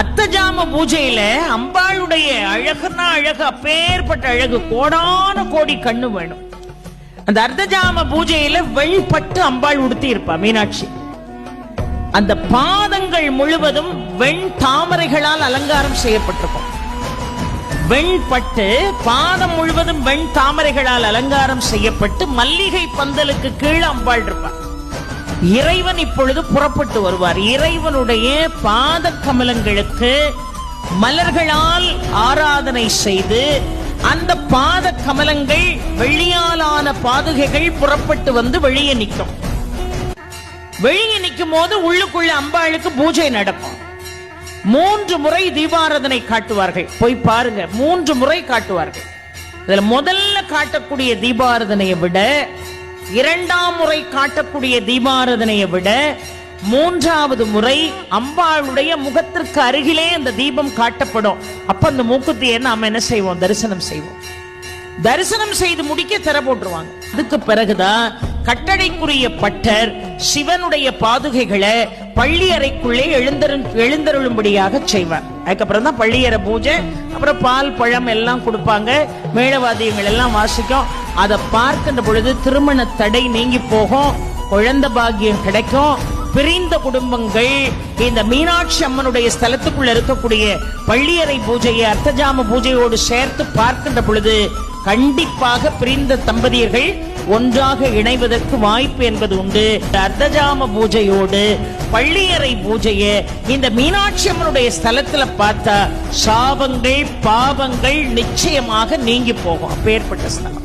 அத்தஜாம பூஜையில அம்பாளுடைய அழகுனா அழகு அப்பேற்பட்ட அழகு கோடான கோடி கண்ணு வேணும். அந்த அர்த்தஜாம பூஜையில வெளிப்பட்டு அம்பாள் உடுத்தி இருப்பா மீனாட்சி. அந்த பாதங்கள் முழுவதும் வெண் தாமரைகளால் அலங்காரம் செய்யப்பட்டிருக்கும். வெண்பட்டு பாதம் முழுவதும் வெண் தாமரைகளால் அலங்காரம் செய்யப்பட்டு மல்லிகை பந்தலுக்கு கீழே அம்பாள் இருப்பான் இறைவன் இப்பொழுது புறப்பட்டு வருவார். இறைவனுடைய பாத கமலங்களுக்கு மலர்களால் ஆராதனை செய்து அந்த பாத கமலங்கள் வெள்ளியாலான பாதுகைகள் புறப்பட்டு வந்து வெளியே நிற்கும். வெளியே நிற்கும் போது உள்ளுக்குள்ள அம்பாளுக்கு பூஜை நடக்கும். மூன்று முறை தீபாராதனை காட்டுவார்கள். போய் பாருங்க மூன்று முறை காட்டுவார்கள். இதுல முதல்ல காட்டக்கூடிய தீபாராதனையை விட இரண்டாம் முறை காட்டக்கூடிய தீபாராதனையை விட மூன்றாவது முறை அம்பாளுடைய முகத்திற்கு அருகிலே அந்த தீபம் காட்டப்படும். அப்ப அந்த மூக்குத்தியை நாம என்ன செய்வோம்? தரிசனம் செய்வோம். தரிசனம் செய்து முடிக்க திற போட்டுருவாங்க. அதுக்கு பிறகுதான் கட்டளைக்குரிய பட்டர் சிவனுடைய பாதுகைகளை பள்ளி அறைக்குள்ளே எழுந்தரு எழுந்தருளும்படியாக செய்வார். அதுக்கப்புறம் தான் பள்ளியறை பூஜை அப்புறம் பால் பழம் எல்லாம் கொடுப்பாங்க. மேளவாதியங்கள் எல்லாம் வாசிக்கும். அதை பார்க்கின்ற பொழுது திருமண தடை நீங்கி போகும். குழந்தை பாகியம் கிடைக்கும். பிரிந்த குடும்பங்கள் இந்த மீனாட்சி அம்மனுடைய ஸ்தலத்துக்குள்ள இருக்கக்கூடிய பள்ளியறை பூஜையை அர்த்தஜாம பூஜையோடு சேர்த்து பார்க்கின்ற பொழுது கண்டிப்பாக பிரிந்த தம்பதியர்கள் ஒன்றாக இணைவதற்கு வாய்ப்பு என்பது உண்டு. அர்த்தஜாம பூஜையோடு பள்ளியறை பூஜையை இந்த மீனாட்சி அம்மனுடைய ஸ்தலத்துல பார்த்தா சாபங்கள் பாவங்கள் நிச்சயமாக நீங்கி போகும். அப்பேற்பட்ட ஸ்தலம்.